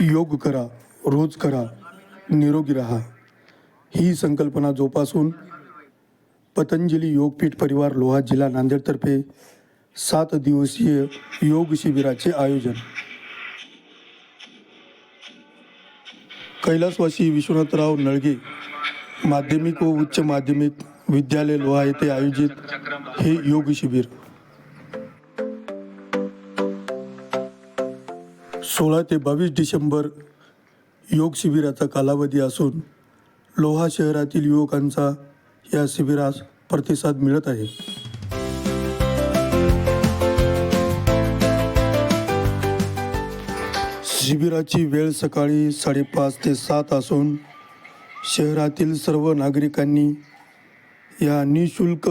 योग करा रोज करा निरोगी राहा. ही संकल्पना जोपासून पतंजली योगपीठ परिवार लोहा जिल्हा नांदेडतर्फे सात दिवसीय योग शिबिराचे आयोजन. कैलासवासी विश्वनाथराव नळगे माध्यमिक व उच्च माध्यमिक विद्यालय लोहा येथे आयोजित हे योग शिबिर. सोळा ते बावीस डिसेंबर योग शिबिराचा कालावधी असून लोहा शहरातील युवकांचा या शिबिरास प्रतिसाद मिळत आहे. शिबिराची वेळ सकाळी साडेपाच ते सात असून शहरातील सर्व नागरिकांनी या निशुल्क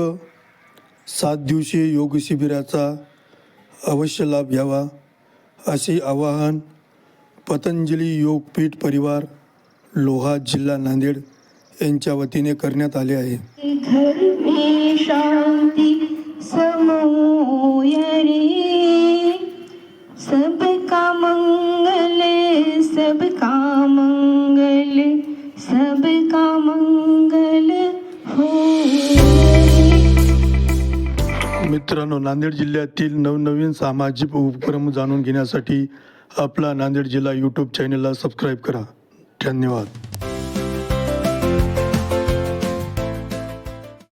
सात दिवसीय योग शिबिराचा अवश्य लाभ घ्यावा. असे आवाहन पतंजली योगपीठ परिवार लोहा जिल्हा नांदेड यांच्या वतीने करण्यात आले आहे. शांती सबका मंगल सबका मंगल सबका मंगल हो। मित्रांनो नांदेड जिल्ह्यातील नवनवीन सामाजिक उपक्रम जाणून घेण्यासाठी आपला नांदेड जिल्हा यूट्यूब चॅनलला सबस्क्राईब करा. धन्यवाद.